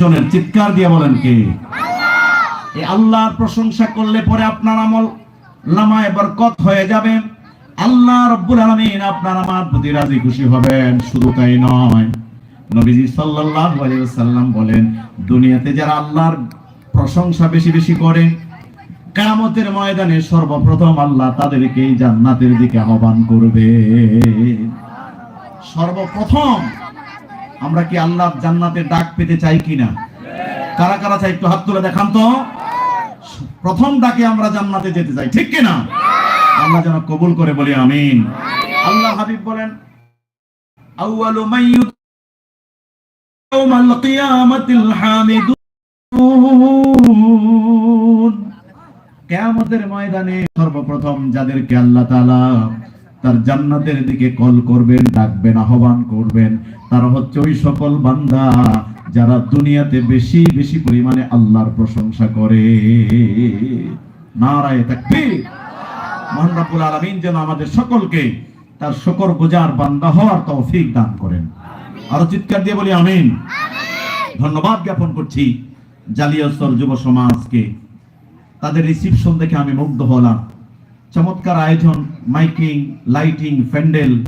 জনের চিৎকার দিয়ে বলেন কে? এই আল্লাহর প্রশংসা করলে পরে আপনার আমল লামায় বরকত হয়ে যাবে। আল্লাহ রব্বুল আলামিন আপনার আমার প্রতি রাজি খুশি হবেন। শুধু তাই নয় নবীজি সাল্লাল্লাহু আলাইহি ওয়াসাল্লাম বলেন দুনিয়াতে যারা আল্লাহর প্রশংসা বেশি বেশি করে কিয়ামতের ময়দানে সর্বপ্রথম আল্লাহ তাদেরকে এই জান্নাতের দিকে আহ্বান করবে। সর্বপ্রথম আমরা কি আল্লাহ জান্নাতের ডাক পেতে চাই কিনা? কারা কারা চাই একটু হাত তুলে দেখান তো? প্রথম ডাকে আমরা জান্নাতে যেতে চাই, ঠিক কিনা? আল্লাহ যেন কবুল করে বলি, আমিন। আল্লাহ হাবিব বলেন কিয়ামতের ময়দানে সর্বপ্রথম যাদেরকে আল্লাহ তাআলা তার জান্নাতের দিকে কল করবেন ডাকবেন আহ্বান করবেন। তারা হচ্ছে ওই সকল বান্দা যারা দুনিয়াতে বেশি বেশি পরিমাণে আল্লাহর প্রশংসা করে। নারায়ে তাকবীর। মহান রাব্বুল আলামিন যেন আমাদের সকলকে তার শকর গুজার বান্দা হওয়ার তৌফিক দান করেন। আরও চিৎকার দিয়ে বলি আমিন। ধন্যবাদ জ্ঞাপন করছি জালিয়াস্তর যুব সমাজকে। তাদের রিসিপশন দেখে আমি মুগ্ধ হলাম। চমৎকার আয়োজন, মাইকিং, লাইটিং, প্যান্ডেল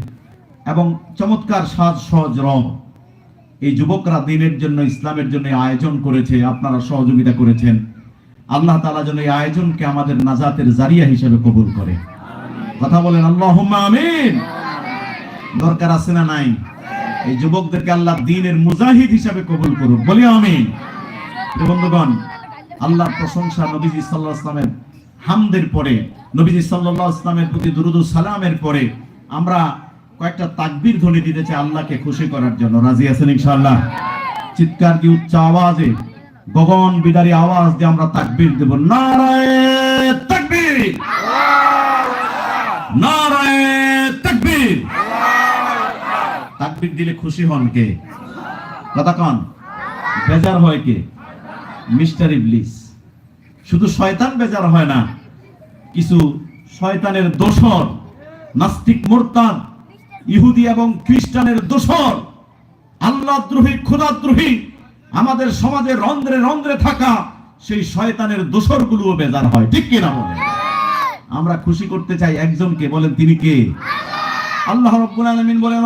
এবং চমৎকার সাজ, সহজ রং এই যুবকরা দিনের জন্য, ইসলামের জন্য আয়োজন করেছে, আপনারা সহযোগিতা করেছেন। আল্লাহ তালা যেন এই আয়োজনকে আমাদের নাজাতের জারিয়া হিসেবে কবুল করে। কথা বলেন আল্লাহ আমিন। দরকার আছে না নাই? এই যুবকদেরকে আল্লাহ দিনের মুজাহিদ হিসাবে কবুল করুক। বলি আমিন। বন্ধুগণ, আল্লাহর প্রশংসা নবীজি সাল্লাল্লাহু আলাইহি ওয়াসাল্লামের হামদের পরে, নবীজি সাল্লাল্লাহু আলাইহি ওয়াসাল্লামের প্রতি দুরুদ সালামের পরে আমরা কয়েকটা তাকবির ধ্বনি দিতে চাই আল্লাহকে খুশি করার জন্য। রাজি আছেন ইনশাআল্লাহ? চিৎকার দিয়ে উচ্চ আওয়াজে? গগন বিদারী আওয়াজ দিয়ে আমরা তাকবির দেব। নারায়ে তাকবীর! তাকবীর! তাকবীর দিলে খুশি হন কে? কথা কন। বেজার হয় কে? মিস্টার ইবলিস। শুধু শয়তান বেজার হয় না, কিছু শয়তানের দোসর, নাস্তিক মোরতাদ, ইহুদি এবং খ্রিস্টানের দোসর আল্লাহদ্রোহী ক্ষুদাদ্রোহী, আমাদের সমাজে রন্ধ্রে রন্ধ্রে থাকা সেই শয়তানের দোসরগুলোও বেজার হয়। ঠিক কিনা বলে আমরা খুশি করতে চাই একজনকে, বলেন তিনি কে? আল্লাহ রাব্বুল আলামিন বলেন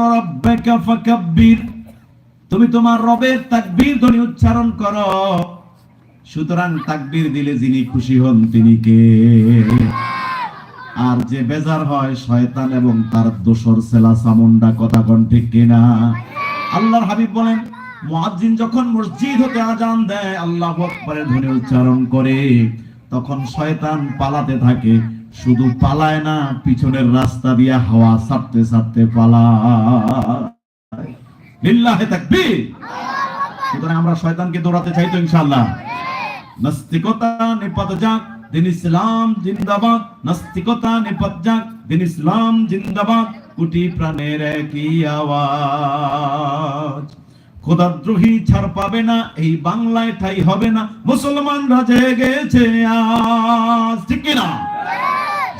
তুমি তোমার রবের তাকবীর ধ্বনি উচ্চারণ করো। সুতরাং তাকবির দিলে যিনি খুশি হন তিনি কে? আর যে বেজার হয় শয়তান এবং তার দোসর সেলা সামুন্ডা কথা কন ঠিক কিনা? আল্লাহর হাবিব বলেন, মুয়াজ্জিন যখন মসজিদ হতে আজান দেয়, আল্লাহু আকবারের ধ্বনি উচ্চারণ করে, তখন শয়তান পালাতে থাকে। শুধু পালায় না, পিছনের রাস্তা দিয়ে হাওয়া ছাড়তে ছাড়তে পালায়। লিল্লাহে তাকবীর! সুতরাং আমরা শয়তানকে দৌড়াতে চাই তো ইনশাআল্লাহ। নাস্তিকতা নিপাত যাক, দিন ইসলাম জিন্দাবাদ। নাস্তিকতা নিপাত যাক, দিন ইসলাম জিন্দাবাদ। কোটি প্রাণের একই আওয়াজ। খোদাদ্রোহী ছাড় পাবে না, এই বাংলায় ঠাই হবে না। মুসলমানরা জেগেছে আজ, ঠিক কিনা?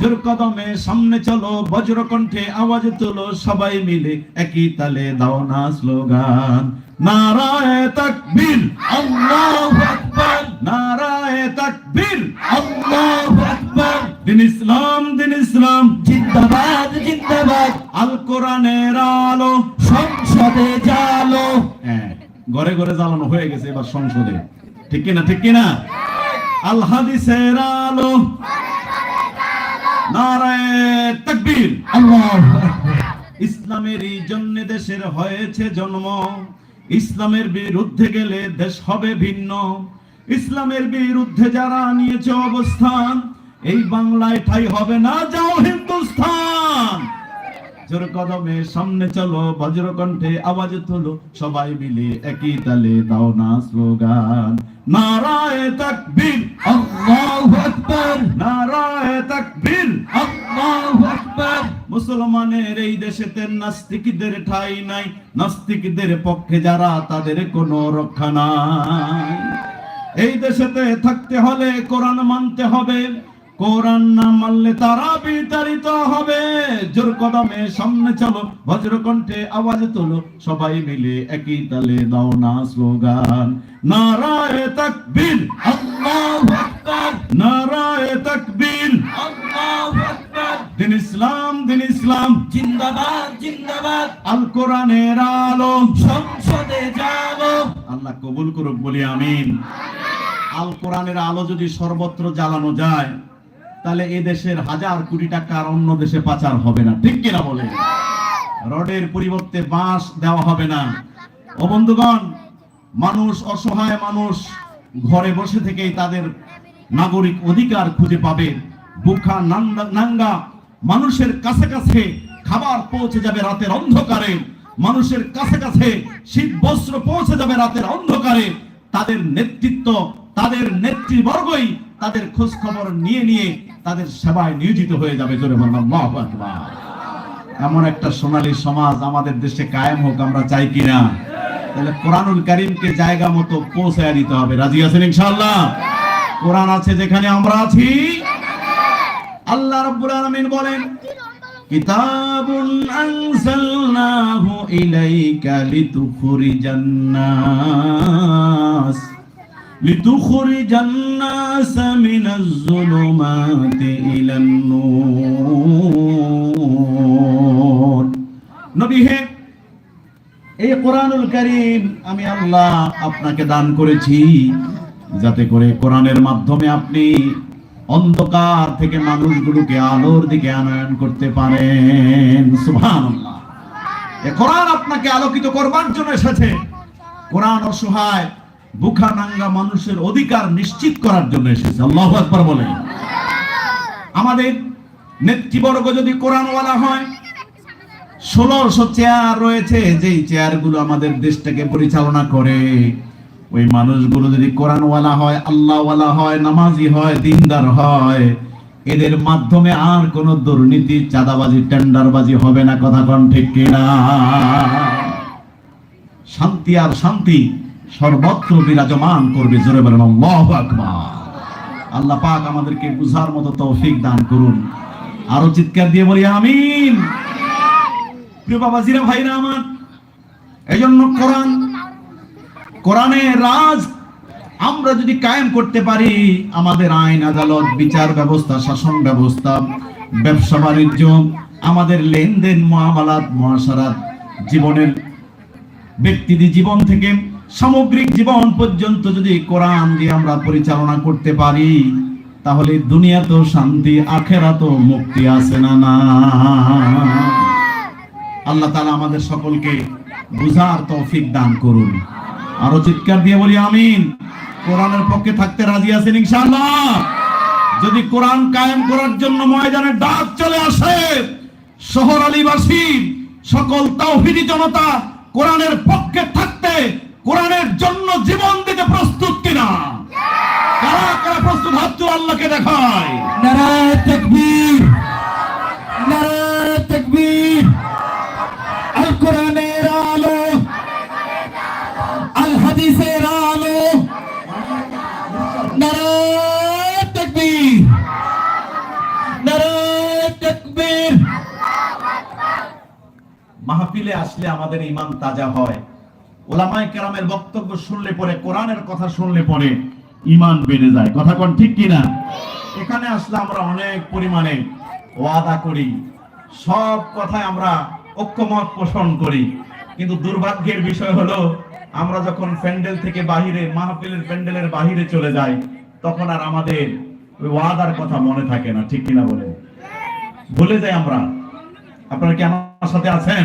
জোর কদমে সামনে চলো বজ্র কণ্ঠে আওয়াজ তোলো, সবাই মিলে একই তালে দাও না স্লোগান। নারায়ে তাকবীর, আল্লাহু আকবার। নারায়ে তাকবীর। আল্লাহু আকবার। দিন ইসলাম দিন ইসলাম। জিন্দাবাদ জিন্দাবাদ। আল কোরআনের আলো। সংসদে জালো। হ্যাঁ ঘরে ঘরে জ্বালানো হয়ে গেছে এবার সংসদে। ঠিক কিনা ঠিক কিনা? আল হাদিসের আলো। নারায়ে তাকবীর। আল্লাহ ইসলামেরই জন্য দেশের হয়েছে জন্ম। ইসলামের বিরুদ্ধে গেলে দেশ হবে ভিন্ন। ইসলামের বিরুদ্ধে যারা নিয়েছে অবস্থান এই বাংলায় ঠাই হবে না যাও হিন্দুস্থান। জোর কদমে সামনে চলো বজ্রকণ্ঠে আওয়াজ তোলো সবাই মিলে একই তালে দাও না স্লোগান। নারায়ে তাকবীর আল্লাহু আকবার। নারায়ে তাকবীর আল্লাহু আকবার। মুসলমানের এই দেশেতে নাস্তিকদের ঠাই নাই নাস্তিকদের পক্ষে যারা তাদের কোনো রক্ষা নাই। এই দেশেতে থাকতে হলে কোরআন মানতে হবে। কোরআন না মানলে তারা বিতাড়িত হবে। জোর কদমে সামনে চলো বজ্র কণ্ঠে আওয়াজ তোলো সবাই মিলে একই তালে দাও না স্লোগান। নারায়ে তাকবীর। আল্লাহু আকবার। নারায়ে তাকবীর। আল্লাহু আকবার। দিন ইসলাম দিন ইসলাম। জিন্দাবাদ জিন্দাবাদ। আল কোরআনের আলো। সংসদে যাব। আল্লাহ কবুল করুক বলি আমিন। আল কোরআনের আলো যদি সর্বত্র জ্বালানো যায় তাহলে এ দেশের হাজার কোটি টাকা আর অন্য দেশে পাচার হবে না। ঠিক কিনা বলে? রডের পরিবর্তে বাঁশ দেওয়া হবে না। ও বন্ধুগণ, মানুষ, অসহায় মানুষ ঘরে বসে থেকেই তাদের নাগরিক অধিকার খুঁজে পাবে। বুখা নাঙ্গা, মানুষের কাছে কাছে খাবার পৌঁছে যাবে রাতের অন্ধকারে। মানুষের কাছে কাছে শীত, বস্ত্র পৌঁছে যাবে রাতের অন্ধকারে। তাদের নেতৃত্ব, তাদের নেতৃবর্গই তাদের খোঁজ খবর নিয়ে নিয়ে তাদের সেবায় নিয়োজিত হয়ে যাবে এমন একটা সোনালী সমাজ আমাদের দেশে কায়েম হোক, আমরা চাই কিনা? তাহলে কোরআনুল কারিমকে জায়গা মতো পৌঁছায় দিতে হবে। রাজি আছেন ইনশাআল্লাহ? কোরআন আছে যেখানে আমরা আছি। আল্লাহ রাব্বুল আলামিন বলেন, কিতাবুন ইলাইকা লিতুখরিজান নাস। লিতুখরিজান নাস মিনাজ যুলুমাতি ইলান নূর নবী হে, এই কোরআনুল করিম আমি আল্লাহ আপনাকে দান করেছি, যাতে করে কোরআনের মাধ্যমে আপনি অন্ধকার থেকে মানুষগুলোকে আলোর দিকে আনয়ন করতে পারেন। এ কোরআন আপনাকে আলোকিত করবার জন্য এসেছে। কোরআন অসহায় বুখা নাঙ্গা মানুষের অধিকার নিশ্চিত করার জন্য এসেছে। আল্লাহু আকবার বলেন। আমাদের নেতৃবর্গ যদি কোরআনওয়ালা হয় ষোলোশো চেয়ার রয়েছে, যেই চেয়ারগুলো আমাদের দেশটাকে পরিচালনা করে। ওই মানুষগুলো যদি কোরআনওয়ালা হয়, আল্লাহওয়ালা হয়, নামাজি হয়, দিনদার হয়, এদের মাধ্যমে আর কোনো দুর্নীতি, চাঁদাবাজি, টেন্ডারবাজি হবে না, কথা কন ঠিক কিনা? শান্তি আর শান্তি সর্বত্র বিরাজমান করবে জোরে বলেন, আল্লাহু আকবার। আল্লাহ পাক আমাদেরকে বুঝার মতো তৌফিক দান করুন। আরও চিৎকার দিয়ে বলি, আমিন। প্রিয় ভাইরা আমার এই জন্য কোরআন কোরআনের রাজ আমরা যদি কায়েম করতে পারি, আমাদের আইন, আদালত, বিচার ব্যবস্থা, শাসন ব্যবস্থা, ব্যবসা বাণিজ্য, আমাদের লেনদেন, মহামালাত, মহাসারাত, জীবনের ব্যক্তিদের জীবন থেকে সামগ্রিক জীবন পর্যন্ত যদি কোরআন দিয়ে আমরা পরিচালনা করতে পারি, তাহলে দুনিয়া তো শান্তি, আখেরাতেও মুক্তি আছে না না? আল্লাহ তাআলা আমাদের সকলকে বুঝার তৌফিক দান করুন। আরও চিৎকার দিয়ে বলি আমিন। কোরআনের পক্ষে থাকতে রাজি আছেন ইনশাআল্লাহ? যদি কোরআন কায়েম করার জন্য ময়দানে ডাক চলে আসে, শহর আলীবাসী সকল তাওহিদি জনতা কোরআনের পক্ষে ইমান তাজা হয়। ওলামায়ে কেরামের বক্তব্য শুনলে পরে, কোরআনের কথা শুনলে পরে ইমান বেড়ে যায়। কথা কোন ঠিক কিনা? এখানে আসলে আমরা অনেক পরিমাণে ওয়াদা করি। সব কথায় আমরা ঐক্যমত পোষণ করি। কিন্তু দুর্ভাগ্যের বিষয় হলো, আমরা যখন প্যান্ডেল থেকে বাহিরে, মাহফিলের প্যান্ডেলের বাহিরে চলে যাই, তখন আর আমাদের ওই ওয়াদার কথা মনে থাকে না। ঠিক কিনা বলে ভুলে যাই আমরা। আপনারা কি আমার সাথে আছেন?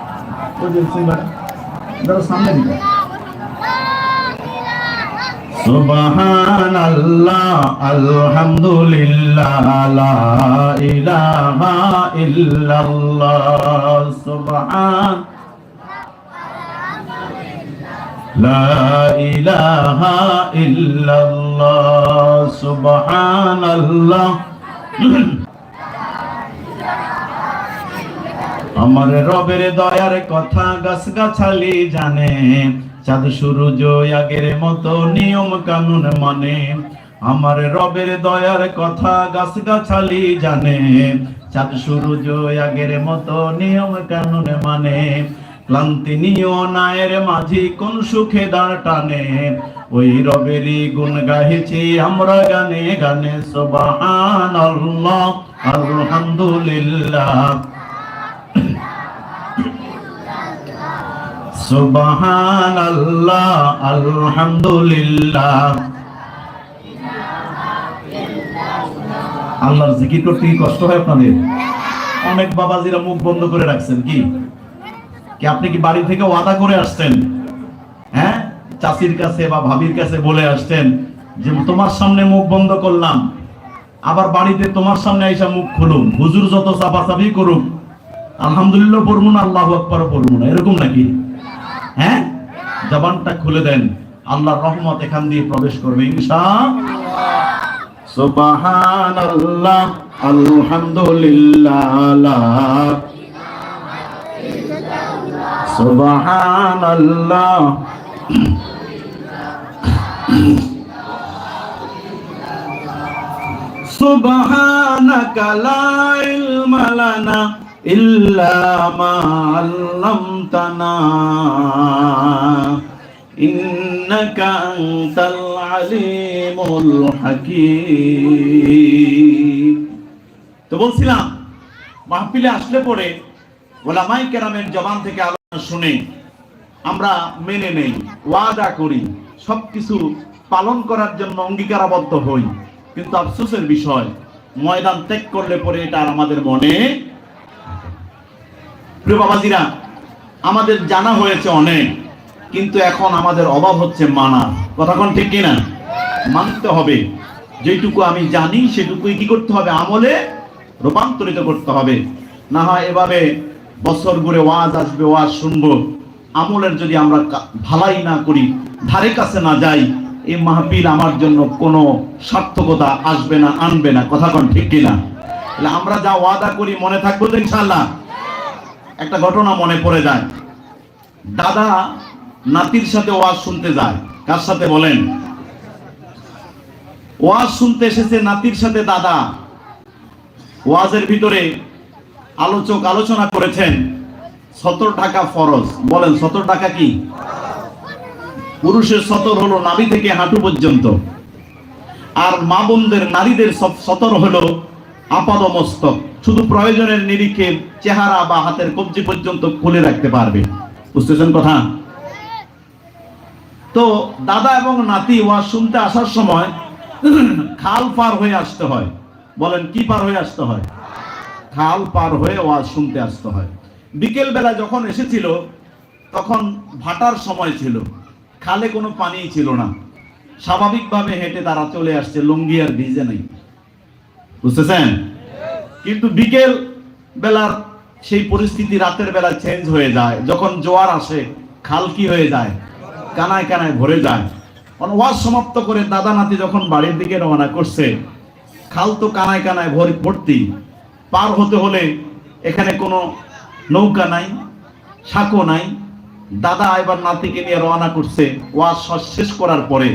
লা সামনে দিকে সুবহান আল্লাহ আলহামদুলিল্লাহ লা ইলাহা ইল্লাল্লাহ সুবহান لا إله إلا الله سبحان الله আমার রবের দয়ার কথা গাছ গাছালি জানে। চাঁদ, সূর্য, আগের মতো নিয়ম কানুন মানে। আমার রবের দয়ার কথা গাছ গাছালি জানে। চাঁদ, সূর্য, আগের মতো নিয়ম কানুন মানে। ক্লান্তি নিও নায়ের মাঝি, কোন সুখে দাঁড় টানে। ওই রবেরই গুণ গাহিছি আমরা গানে গানে আল্লাহ আলহামদুলিল্লাহ। সুবহান আল্লাহ আলহামদুলিল্লাহ। আল্লাহর জিকির করতে কি কষ্ট হয় আপনাদের। অনেক বাবাজিরা মুখ বন্ধ করে রাখছেন, কি? কি আপনি কি বাড়ি থেকে ওয়াদা করে আসছেন? হ্যাঁ? চাষির কাছে বা ভাবির কাছে বলে আসছেন যে, তোমার সামনে মুখ বন্ধ করলাম। আবার বাড়িতে তোমার সামনে আইসা মুখ খুলুম। হুজুর যত চাপাচাপি করুক, আলহামদুলিল্লাহ পড়ব না, আল্লাহ আকবার পড়ব না। এরকম নাকি? হ্যাঁ? জবানটা খুলে দেন। আল্লাহর রহমত এখান দিয়ে প্রবেশ করবে ইনশা সুবহানাল্লাহ আলহামদুলিল্লাহ। ইল্লা মা আল্লামতানা। ইন্নাকা আনতাল আলিমুল হাকীম। তো বলছিলাম, মাহফিলে আসলে পরে ওলামাই কেরামের জবান থেকে আলোচনা শুনে আমরা মেনে নেই, ওয়াদা করি, সবকিছু পালন করার জন্য অঙ্গীকারাবদ্ধ হই। কিন্তু আফসোসের বিষয়, ময়দান ত্যাগ করলে পরে এটা আর আমাদের মনে প্রিয় আমাদের জানা হয়েছে অনেক, কিন্তু এখন আমাদের অভাব হচ্ছে মানা। কথা কোন ঠিক কিনা? মানতে হবে। যেটুকু আমি জানি, সেটুকুই কি করতে হবে? আমলে রূপান্তরিত করতে হবে। না হয় এভাবে বছর ঘুরে ওয়াজ আসবে, ওয়াজ শুনব। আমলের যদি আমরা ভালাই না করি, ধারে কাছে না যাই, এই মাহফিল আমার জন্য কোনো সার্থকতা আসবে না, আনবে না। কথা কোন ঠিক কিনা? আমরা যা ওয়াদা করি, মনে থাকব তো ইনশাল্লাহ একটা ঘটনা মনে পড়ে যায়। দাদা নাতির সাথে ওয়াজ শুনতে যায়। কার সাথে বলেন? ওয়াজ শুনতে এসেছে নাতির সাথে দাদা। ওয়াজের ভিতরে আলোচক আলোচনা করেছেন, সতর টাকা ফরজ। বলেন, সতর টাকা কি? পুরুষের সতর হলো নাভি থেকে হাঁটু পর্যন্ত। আর মা বোনদের নারীদের সতর হলো আপাদ মস্তক শুধু প্রয়োজনের নিরিখে চেহারা বা হাতের কবজি পর্যন্ত খুলে রাখতে পারবে। বুঝতেছেন কথা? তো দাদা এবং নাতি ওয়াজ শুনতে আসার সময় খাল পার হয়ে আসতে হয়। বলেন, কি পার হয়ে আসতে হয়? খাল পার হয়ে ওয়াজ শুনতে আসতে হয়। বিকেল বেলা যখন এসেছিল, তখন ভাটার সময় ছিল। খালে কোনো পানিই ছিল না। স্বাভাবিকভাবে হেঁটে তারা চলে আসছে, লুঙ্গি আর ভিজে নেই। বুঝতেছেন? কিন্তু বিকেল বেলার সেই পরিস্থিতি রাতের বেলা চেঞ্জ হয়ে যায়। যখন জোয়ার আসে, খাল কি হয়ে যায়? কানায় কানায় ভরে যায়। ওয়াজ সমাপ্ত করে দাদা নাতি যখন বাড়ির দিকে রওনা করছে, খাল তো কানায় কানায় ভরে, ভর্তি। পার হতে হলে এখানে কোনো নৌকা নাই, সাঁকো নাই। দাদা এবার নাতিকে নিয়ে রওনা করছে। ওয়াজ শেষ করার পরে।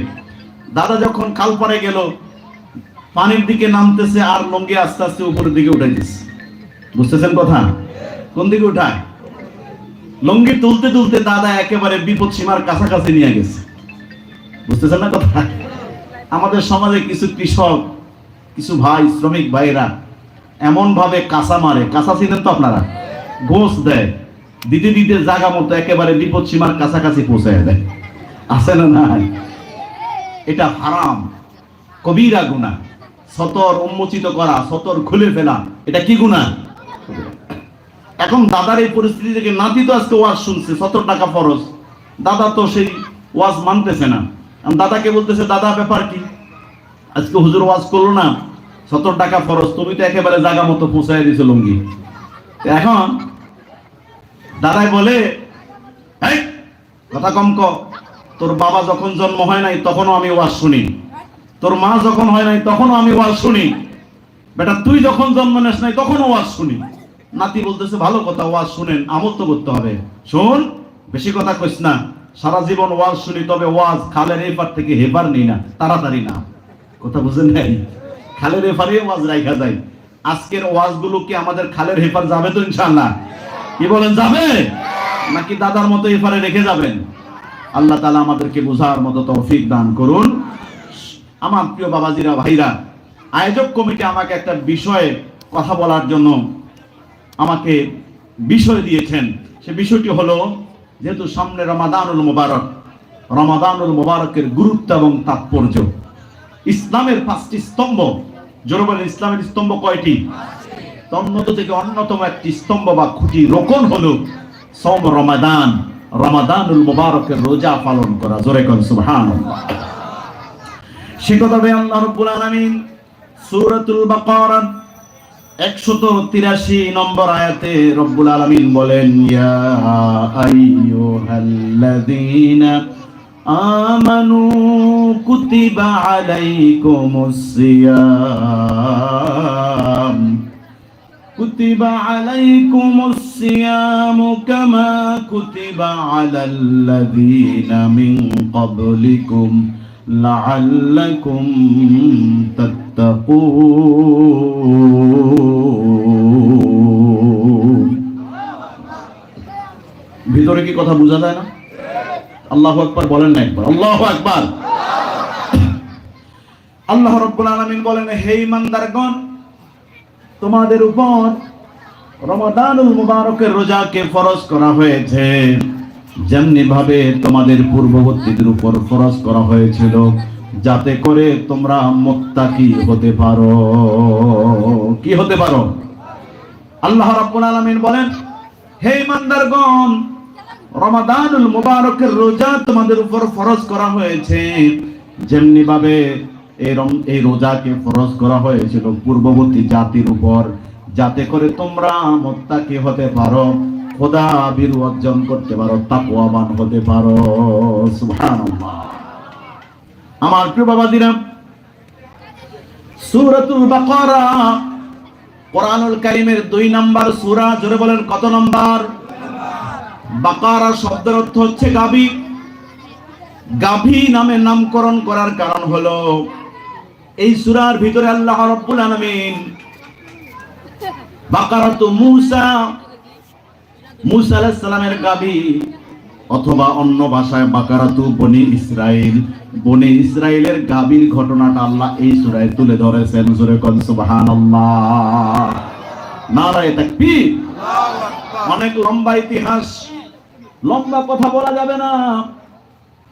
দাদা যখন খাল পারে গেল পানির দিকে নামতেছে আর লঙ্গি আস্তে আস্তে উপরের দিকে উঠে দিচ্ছে বুঝতেছেন কথা? কোন দিকে উঠায়? লঙ্গি তুলতে তুলতে দাদা একেবারে বিপদ সীমার কাছাকাছি নিয়ে গেছে। বুঝতেছেন না কথা? আমাদের সমাজে কিছু কৃষক, কিছু ভাই, শ্রমিক ভাইরা এমন ভাবে কাঁচা মারে। কাঁচা ছিলেন তো আপনারা? ঘোষ দেয়। দিতে দিতে জাগা মতো একেবারে বিপদ সীমার কাছাকাছি পৌঁছায় দেয়। আছে না নাই? এটা হারাম। কবিরা গুণা সতর উন্মোচিত করা, সতর খুলে ফেলা, এটা কি গুণা এখন দাদার এই পরিস্থিতি থেকে নাতি তো আজকে ওয়াজ শুনছে, সতেরো টাকা ফরজ। দাদা তো সেই ওয়াজ মানতেছে না। দাদাকে বলতেছে, দাদা, ব্যাপার কি? আজকে হুজুর ওয়াজ করল না সত্তর টাকা খরচ তুমি তো একেবারে জায়গা মতো পৌঁছাই দিছো লুঙ্গি। এখন দাদাই বলে কথা কম ক, তোর বাবা যখন জন্ম হয় নাই, তখনও আমি ওয়াজ শুনি। তোর মা যখন হয় নাই, তখনও আমি ওয়াজ শুনি। বেটা, তুই যখন জন্ম নেস নাই, তখনও ওয়াজ শুনি। নাতি বলতেছে, ভালো কথা, ওয়াজ শুনেন, আমল তো করতে হবে। শোন, বেশি কথা কইস না। সারা জীবন ওয়াজ শুনি, তবে ওয়াজ খালের এপার থেকে হেপার নেই না, তাড়াতাড়ি না। কথা বুঝেন নাই? খালের এপারে ওয়াজ রাখা যায়। আজকের ওয়াজগুলো কি আমাদের খালের হেপার যাবে তো ইনশাআল্লাহ? কি বলেন, যাবে? নাকি দাদার মতো এপারে রেখে যাবেন? আল্লাহ তালা আমাদেরকে বোঝার মতো তৌফিক দান করুন। আমার প্রিয় বাবাজিরা, ভাইরা, আয়োজক কমিটি আমাকে একটা বিষয়ে কথা বলার জন্য আমাকে বিষয় দিয়েছেন। সে বিষয়টি হলো, যেহেতু সামনে রমাদানুল মোবারক, রমাদানুল মোবারকের গুরুত্ব এবং তাৎপর্য। ইসলামের পাঁচটি স্তম্ভ জোরে বলেন ইসলামের স্তম্ভ কয়টি? তন্মত থেকে অন্যতম একটি স্তম্ভ বা খুঁটি রোকন হলো সম রমাদান। রমাদানুল মোবারকের রোজা পালন করা। জোরে কোন, সুবহানাল্লাহ। সে কথা বলে আল্লাহ রব্বুল আলামিন সূরাতুল বাকারা 183 নম্বর আয়াতে রব্বুল আলামিন বলেন ইয়া আইয়ুহাল্লাযীনা আমানু কুতিবা আলাইকুমুস সিয়াম كتب عليكم الصيام كما كتب على الذين من قبلكم لعلكم تتقون ভিতরে কি কথা বোঝা যায় না আল্লাহ আকবার বলেন না একবার আল্লাহ আকবার আল্লাহ রব্বুল আলামিন বলেন হে ইমানদারগণ তোমাদের উপর রমাদানুল মুবারকের রোজাকে ফরজ করা হয়েছে যেমনি ভাবে তোমাদের পূর্ববর্তীদের উপর ফরজ করা হয়েছিল, যাতে করে তোমরা মোত্তাকি হতে পারো। কি হতে পারো? আল্লাহ রাব্বুল আলামিন বলেন, হে ইমানদারগণ, রমাদানুল মুবারকের রোজা তোমাদের উপর ফরজ করা হয়েছে। যেমনি ভাবে এই রম- এই রোজাকে ফরজ করা হয়েছিল পূর্ববর্তী জাতির উপর, যাতে করে তোমরা মোত্তাকি হতে পারো। খোদা বিরু অর্জন করতে পারো, তাকওয়াবান হতে পারো। আমার প্রিয় বাবাজিরা, সূরাতুল বাকারা, কোরআনুল দুই নাম্বার জোরে বলেন, কত নাম্বার? বাকারা শব্দের অর্থ হচ্ছে গাভী। গাভী নামে নামকরণ করার কারণ হলো, এই সূরার ভিতরে আল্লাহ রাব্বুল আলামিন মূসা মূসা আলাইহিস গাভী অথবা অন্য ভাষায় বাকারাতু বনি ইসরাইল। বনি ইসরাইলের গাভীর ঘটনাটা আল্লাহ এই সূরায় তুলে ধরেছেন। জোরে কোন, সুবহানাল্লাহ। নারায়ে তাকবীর। অনেক লম্বা ইতিহাস। লম্বা কথা বলা যাবে না।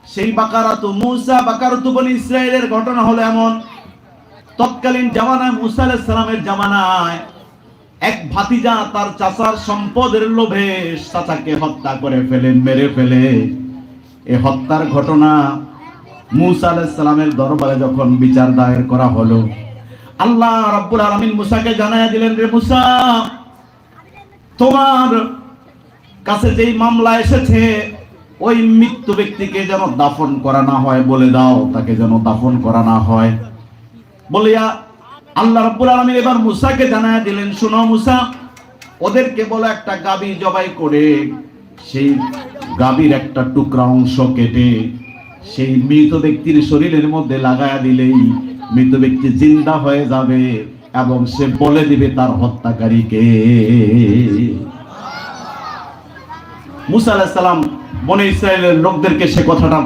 সেই বাকারাতু মুসা, বাকারাতু বনি ইসরায়েলের ঘটনা হলো এমন। তৎকালীন জামানায় মুসা আলাইহিস সালামের জামানায় এক ভাতিজা তার চাচার সম্পদের লোভে চাচাকে হত্যা করে ফেলে মেরে ফেলে। এ হত্যার ঘটনা মুসা আলাইহিস সালামের দরবারে যখন বিচার দায়ের করা হলো, আল্লাহ রাব্বুল আলামিন মুসাকে জানায় দিলেন, রে মুসা, তোমার কাছে যেই মামলা এসেছে, ওই মৃত্যু ব্যক্তিকে যেন দাফন করা না হয় বলে দাও, তাকে যেন দাফন করা না হয়। বলিয়া আল্লাহ রাব্বুল আলামিন এবার মুসাকে জানায় দিলেন, শুনো মুসা, ওদেরকে বলে একটা গাবি জবাই করে। সেই গাবির একটা টুকরা অংশ কেটে সেই মৃত ব্যক্তির শরীরের মধ্যে লাগায়া দিলেই মৃত ব্যক্তি জিন্দা হয়ে যাবে এবং সে বলে দিবে তার হত্যাকারীকে। মুসা আলাইহিস সালাম বনে ইসরায়েলের লোকদেরকে সে কথাটা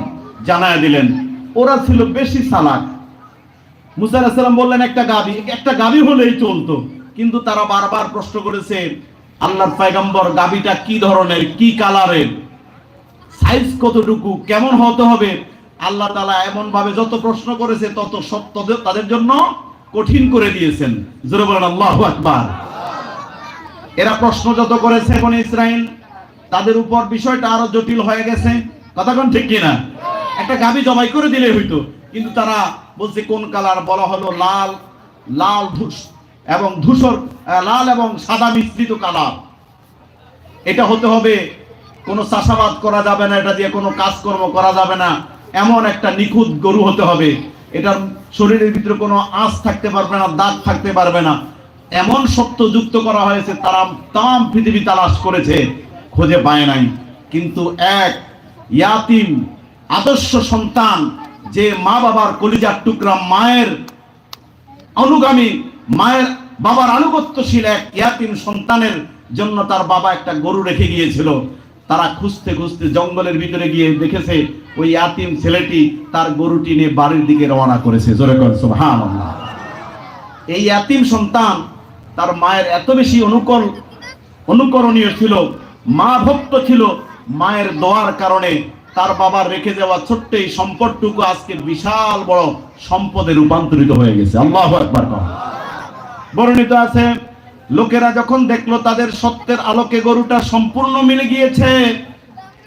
জানায় দিলেন। ওরা ছিল বেশি চালাক। মুসা বললেন, একটা গাবি একটা গাবি হলেই চলতো। কিন্তু তারা বারবার প্রশ্ন করেছে আল্লাহর পয়গম্বর গাবিটা কি ধরনের, কি কালারের? সাইজ কতটুকু? কেমন হতে হবে? আল্লাহ তালা এমন ভাবে যত প্রশ্ন করেছে, তত সত্য তাদের জন্য কঠিন করে দিয়েছেন। জোরে বলেন এরা প্রশ্ন যত করেছে, বনে ইসরাইল তাদের উপর বিষয়টা আরও জটিল হয়ে গেছে। কথা কোন ঠিক কিনা? একটা গাভী জমাই করে দিলে হইতো। কিন্তু তারা বলছে, কোন কালার বলা হলো লাল লাল ধূস এবং ধূসর লাল এবং সাদা মিশ্রিত কালার। এটা হতে হবে, কোনো চাষাবাদ করা যাবে না, এটা দিয়ে কোনো কাজকর্ম করা যাবে না, এমন একটা নিখুঁত গরু হতে হবে। এটার শরীরের ভিতরে কোনো আঁচ থাকতে পারবে না, দাগ থাকতে পারবে না। এমন সত্য যুক্ত করা হয়েছে, তারা তাম পৃথিবী তালাশ করেছে, খোঁজে পায় নাই। কিন্তু এক ইয়াতিম, আদর্শ সন্তান যে মা বাবার কলিজার টুকরা মায়ের অনুগামী, মায়ের বাবার আনুগত্যশীল এক ইয়াতিম সন্তানের জন্য তার বাবা একটা গরু রেখে গিয়েছিল। তারা খুঁজতে খুঁজতে জঙ্গলের ভিতরে গিয়ে দেখেছে ওই ইয়াতিম ছেলেটি তার গরুটি নিয়ে বাড়ির দিকে রওনা করেছে। জোরে সুবহানাল্লাহ। এই ইয়াতিম সন্তান তার মায়ের এত বেশি অনুকরণ অনুকরণীয় ছিল, মা ভক্ত ছিল, মায়ের দোয়ার কারণে তার বাবার রেখে যাওয়া ছোট্ট এই সম্পদটুকু আজকে বিশাল বড় সম্পদে রূপান্তরিত হয়ে গেছে। আল্লাহ একবার বর্ণিত আছে, লোকেরা যখন দেখল তাদের সত্যের আলোকে গরুটা সম্পূর্ণ মিলে গিয়েছে,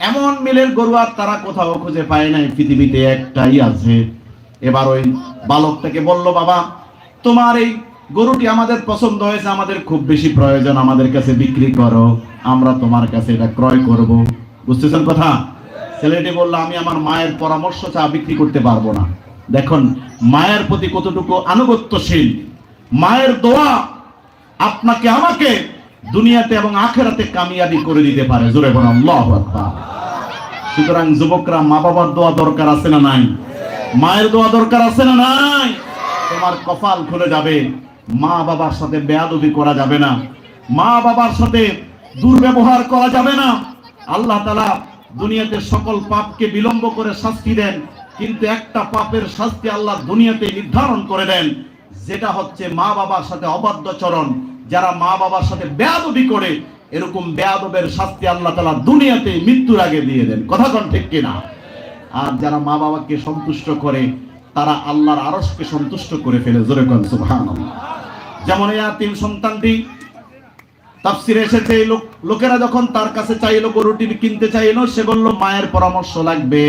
এমন মিলের গরু আর তারা কোথাও খুঁজে পায় নাই, পৃথিবীতে একটাই আছে। এবার ওই বালকটাকে বলল, বাবা, তোমার এই গরুটি আমাদের পছন্দ হয়েছে, আমাদের খুব বেশি প্রয়োজন, আমাদের কাছে বিক্রি করো, আমরা তোমার কাছে এটা ক্রয় করব। বুঝতেছেন কথা? ছেলেটি বলল, আমি আমার মায়ের পরামর্শ চা বিক্রি করতে পারব না। দেখুন, মায়ের প্রতি কতটুকু আনুগত্যশীল, মায়ের দোয়া আপনাকে, আমাকে দুনিয়াতে এবং আখেরাতে কামিয়াবি করে দিতে পারে। জোরে সুতরাং যুবকরা মা বাবার দোয়া দরকার আছে না নাই? মায়ের দোয়া দরকার আছে না নাই? তোমার কপাল খুলে যাবে মা বাবার সাথে বেয়াদবি করা যাবে না মা বাবার সাথে দুর্ব্যবহার করা যাবে না। আল্লাহ তালা দুনিয়াতে সকল পাপকে বিলম্ব করে শাস্তি দেন, কিন্তু একটা পাপের শাস্তি আল্লাহ দুনিয়াতে নির্ধারণ করে দেন, যেটা হচ্ছে মা বাবার সাথে অবাধ্য চরণ। যারা মা বাবার সাথে বেয়াদবি করে, এরকম বেয়াদবের শাস্তি আল্লাহ তালা দুনিয়াতে মৃত্যুর আগে দিয়ে দেন। কথা কোন ঠিক কিনা আর যারা মা বাবাকে সন্তুষ্ট করে, তারা আল্লাহর আরসকে সন্তুষ্ট করে ফেলে। জোরে কোন, সুবহানাল্লাহ। যেমন এই তিন সন্তানটি তাফসিরে এসেছে, এই লোক লোকেরা যখন তার কাছে চাইলো গরুটি কিনতে চাইলো, সে বলল, মায়ের পরামর্শ লাগবে।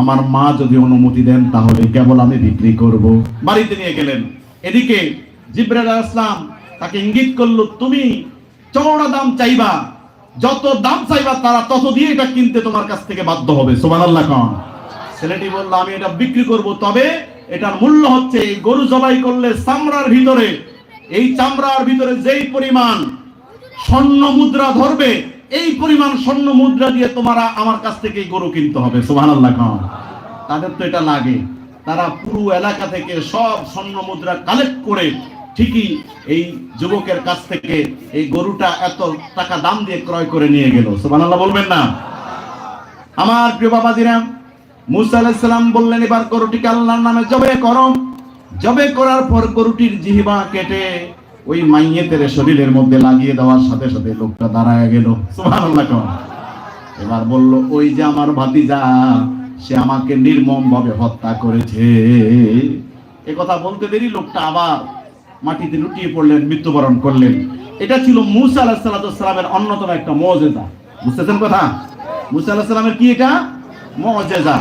আমার মা যদি অনুমতি দেন, তাহলে কেবল আমি বিক্রি করব। বাড়িতে নিয়ে গেলেন। এদিকে জিব্রাইল আসলাম তাকে ইঙ্গিত করল, তুমি চওড়া দাম চাইবা। যত দাম চাইবা, তারা তত দিয়ে এটা কিনতে তোমার কাছ থেকে বাধ্য হবে। সুবহানাল্লাহ কোন। ছেলেটি বলল, আমি এটা বিক্রি করব। তবে এটার মূল্য হচ্ছে, এই গরু জবাই করলে চামড়ার ভিতরে, এই চামড়ার ভিতরে যেই পরিমাণ স্বর্ণ মুদ্রা ধরবে। এই পরিমাণ স্বর্ণ মুদ্রা দিয়ে তোমারা আমার কাছ থেকে গরু কিনতে হবে, সুবহানাল্লাহ খান। তাদের তো এটা লাগে। তারা পুরো এলাকা থেকে সব স্বর্ণ মুদ্রা কালেক্ট করে ঠিকই এই যুবকের কাছ থেকে এই গরুটা এত টাকা দাম দিয়ে ক্রয় করে নিয়ে গেল। সুবহানাল্লাহ বলবেন না? আমার প্রিয় বাবাজিরা, মুসা আলাইহিস বললেন, এবার গরুটিকে আল্লাহর নামে জবে করো। জবে করার পর গরুটির জিহবা কেটে ওই মাইয়েতের শরীরের মধ্যে লাগিয়ে দেওয়ার সাথে সাথে লোকটা দাঁড়ায় গেল। এবার বলল, ওই যে আমার ভাতিজা, সে আমাকে নির্মম ভাবে হত্যা করেছে। এ কথা বলতে দেরি, লোকটা আবার মাটিতে লুটিয়ে পড়লেন, মৃত্যুবরণ করলেন। এটা ছিল মুসা আলাহ অন্যতম একটা মজেদা বুঝতেছেন কথা? মুসা আলাহ কি এটা? মজেজা।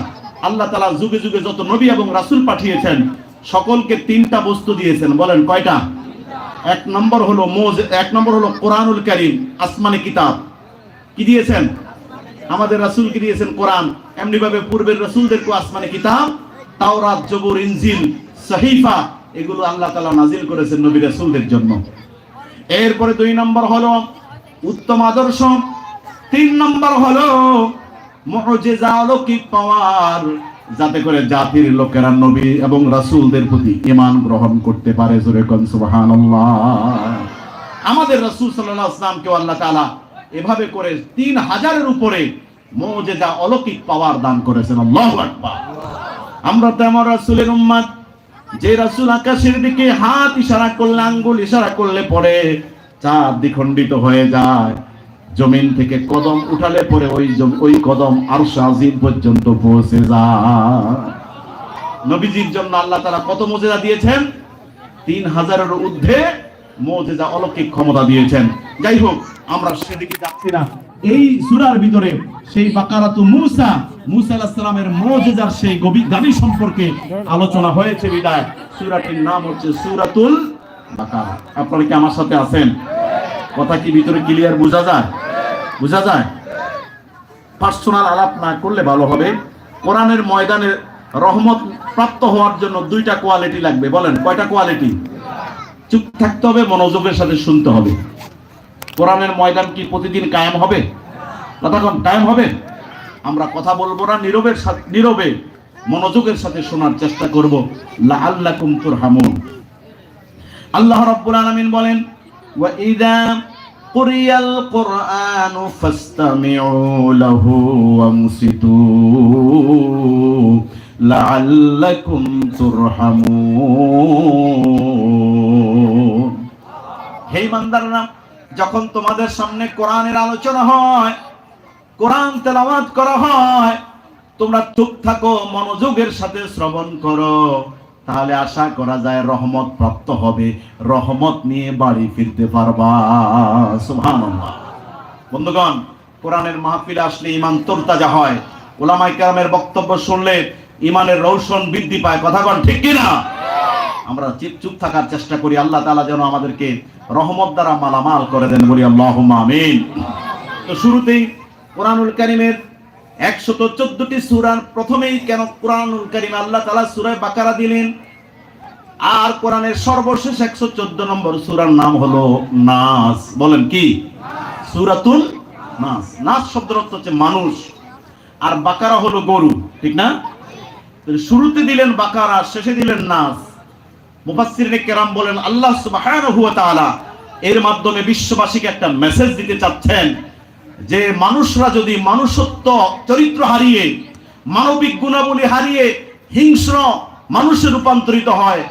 আল্লাহ তালা যুগে যুগে যত নবী এবং রাসূল পাঠিয়েছেন, সকলকে তিনটা বস্তু দিয়েছেন। বলেন, কয়টা? এক নম্বর হলো মোজ এক নম্বর হলো কোরআনুল কারীম, আসমানি কিতাব। কি দিয়েছেন? আমাদের রাসূলকে দিয়েছেন কোরআন? এমনি ভাবে পূর্বের রাসূলদেরকে আসমানি কিতাব, তাওরাত, জবুর, ইনজিল, সহিফা, এগুলো আল্লাহ তাআলা নাজিল করেছেন নবী রাসূলদের জন্য। এরপরে দুই নম্বর হলো উত্তম আদর্শ, তিন নম্বর হলো মুজিজা অলৌকিক পাওয়ার। যাতে করে জাতির লোকেরা নবী এবং রাসূলদের প্রতি ইমান গ্রহণ করতে পারে, জোরে কোন আমাদের রাসূল আলাইহি ওয়াসাল্লামকে আল্লাহ তাআলা এভাবে করে তিন হাজারের উপরে মুজিজা অলৌকিক পাওয়ার দান করেছেন, আল্লাহু আকবার। আমরা তো আমার রাসূলের উম্মত, যে রাসূল আকাশের দিকে হাত ইশারা করলে, আঙ্গুল ইশারা করলে পরে চাঁদ দ্বিখণ্ডিত হয়ে যায়। জমিন থেকে কদম উঠালে পরে ওই ওই কদম আর আজিম পর্যন্ত পৌঁছে যায়। নবীজির জন্য আল্লাহ তারা কত মজেদা দিয়েছেন? তিন হাজারের ঊর্ধ্বে মজেদা অলৌকিক ক্ষমতা দিয়েছেন। যাই হোক, আমরা সেদিকে যাচ্ছি না। এই সূরার ভিতরে সেই বাকারাতু মুসা মুসা আলাইহিস সালামের মুজিজার সেই গভীর গানি সম্পর্কে আলোচনা হয়েছে বিদায়। সূরাটির নাম হচ্ছে সূরাতুল বাকারা। আপনারা কি আমার সাথে আছেন? কথা কি ভিতরে ক্লিয়ার বোঝা যায়? বোঝা যায়? পার্সোনাল আলাপ না করলে ভালো হবে। কোরআনের ময়দানে রহমত প্রাপ্ত হওয়ার জন্য দুইটা কোয়ালিটি লাগবে। বলেন, কয়টা কোয়ালিটি চুপ থাকতে হবে, মনোযোগের সাথে শুনতে হবে। কোরআনের ময়দান কি প্রতিদিন কায়েম হবে? কতক্ষণ টাইম হবে? আমরা কথা বলব না, নীরবের সাথে নীরবে মনোযোগের সাথে শোনার চেষ্টা করব। লাআল্লাকুম তুরহামুন। আল্লাহ রাব্বুল আলামিন বলেন ইযা কুরিয়াল কুরআনু ফাসতামিউ লাহু ওয়ামসিতু লাআল্লাকুম তুরহামুন হে ইমানদাররা, যখন তোমাদের সামনে কোরআনের আলোচনা হয়, কোরআন তেলাওয়াত করা হয়, তোমরা চুপ থাকো, মনোযোগের সাথে শ্রবণ করো। তাহলে আশা করা যায় রহমত প্রাপ্ত হবে। রহমত নিয়ে বাড়ি ফিরতে পারবা। সুবহানাল্লাহ। বন্ধুগণ, কোরআনের মাহফিলে আসলে ইমান তরতাজা হয়। ওলামাই কেরামের বক্তব্য শুনলে ইমানের রৌশন বৃদ্ধি পায়। কথা কন ঠিক কিনা? আমরা চুপ চুপ থাকার চেষ্টা করি। আল্লাহ তাআলা যেন আমাদেরকে রহমত দ্বারা মালামাল করে দেন। বলি আল্লাহুম্মা আমিন। তো শুরুতেই কোরআনুল কারীমের একশত চোদ্দটি সুরার প্রথমেই কেন কোরআনুল কারীম আল্লাহ তাআলা সূরা বাকারা দিলেন? আর কোরআনের সর্বশেষ একশো চোদ্দ নম্বর সূরার নাম হলো নাস। বলেন কি? সূরাতুল নাস। নাস হচ্ছে মানুষ। আর বাকারা হলো গরু, ঠিক না? শুরুতে দিলেন বাকারা, শেষে দিলেন নাস। মুফাসসিরিনে কেরাম বলেন, আল্লাহ সুবহানাহু এর মাধ্যমে বিশ্ববাসীকে একটা মেসেজ দিতে চাচ্ছেন। যে মানুষরা যদি মানুষত্ব, চরিত্র হারিয়ে, মানবিক গুণাবলী হারিয়ে হিংস্র মানুষে রূপান্তরিত হয়,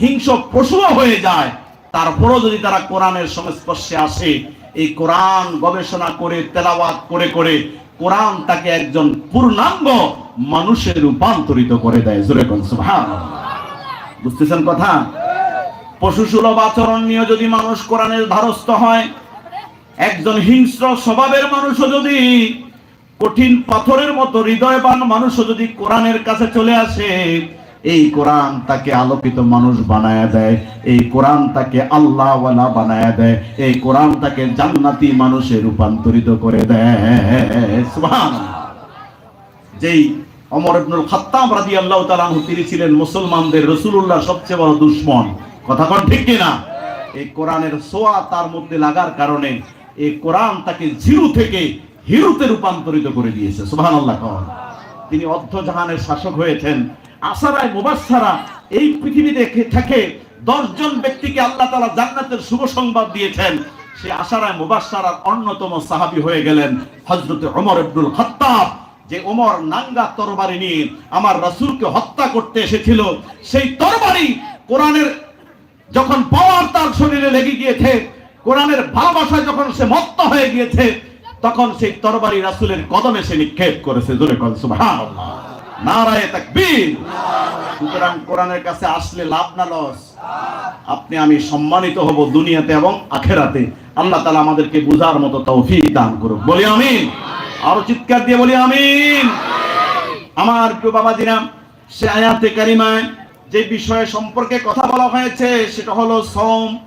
হিংস্র পশুও হয়ে যায়, তারপরও যদি তারা কোরআনের সংস্পর্শে আসে, এই কোরআন গবেষণা করে, তেলাওয়াত করে করে, কোরআন তাকে একজন পূর্ণাঙ্গ মানুষে রূপান্তরিত করে দেয়। বুঝতেছেন কথা? পশু সুলভ আচরণ নিয়ে যদি মানুষ কোরআনের ধারস্থ হয় একজন হিংস্র স্বভাবের মানুষও যদি কঠিন পাথরের মতো হৃদয়বান মানুষও যদি কোরআনের কাছে চলে আসে, এই কোরআন তাকে আলোকিত মানুষ বানায় দেয়, এই কোরআন তাকে আল্লাহওয়ালা বানায় দেয়, এই কোরআন তাকে জান্নাতি মানুষে রূপান্তরিত করে দেয়। যেই তিনি ছিলেন মুসলমানদের রাসূলুল্লাহ সবচেয়ে বড় দুশমন। কথা কোন ঠিক কিনা? এই কোরআনের সোয়া তার মধ্যে লাগার কারণে এই কোরআন তাকে জিরু থেকে হিরুতে রূপান্তরিত করে দিয়েছে, সুবহানাল্লাহ কন। তিনি অর্ধ জাহানের শাসক হয়েছেন। আসারায় মুবাসসারা এই পৃথিবীতে থেকে দশজন ব্যক্তিকে আল্লাহ তালা জান্নাতের শুভ সংবাদ দিয়েছেন। সেই আশারায় মুবাসসারার অন্যতম সাহাবী হয়ে গেলেন হযরত ওমর আব্দুল খাত্তাব। যে ওমর নাঙ্গা তরবারি নিয়ে আমার রাসূলকে হত্যা করতে এসেছিল, সেই তরবারি কোরআনের যখন পাওয়ার তার শরীরে লেগে গিয়েছে কোরআনের ভালোবাসায় যখন সে মত্ত হয়ে গিয়েছে, তখন সেই তরবারি রাসূলের কদমে সে নিক্ষেপ করেছে। জোরে সুবহানাল্লাহ। নারায়ে তাকবীর। সুতরাং কোরআনের কাছে আসলে লাভ না লস। আপনি, আমি সম্মানিত হব দুনিয়াতে এবং আখেরাতে। আল্লাহ তাআলা আমাদেরকে বুঝার মতো তৌফিক দান করুক। বলি আমিন। আরও চিৎকার দিয়ে বলি আমিন। আমার প্রিয় বাবাজিরা সে আয়াতে কারিমায় যে বিষয়ে সম্পর্কে কথা বলা হয়েছে, সেটা হলো সম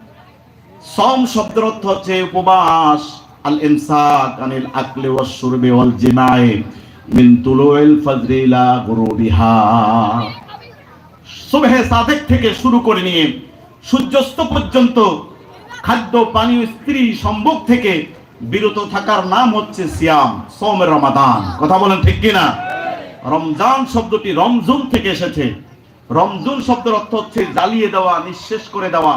সম শব্দের অর্থ হচ্ছে উপবাস। আল ইমসাক আনিল আকলি ওয়াস শুরবি ওয়াল জিমাই মিন তুলুইল ফজরি ইলা গুরুবিহা। সুবহে সাদেক থেকে শুরু করে নিয়ে সূর্যাস্ত পর্যন্ত খাদ্য, পানীয়, স্ত্রী, সম্ভোগ থেকে বিরত থাকার নাম হচ্ছে সিয়াম সোম রমাদান। কথা বলেন ঠিক কিনা? রমজান শব্দটি রমজুন থেকে এসেছে। রমজুন শব্দের অর্থ হচ্ছে জ্বালিয়ে দেওয়া, নিঃশেষ করে দেওয়া,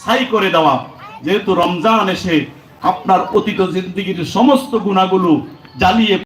ছাই করে দেওয়া। যেহেতু রমজান এসে আপনার অতীত জিন্দিগির সমস্ত গুণাগুলো জ্বালিয়ে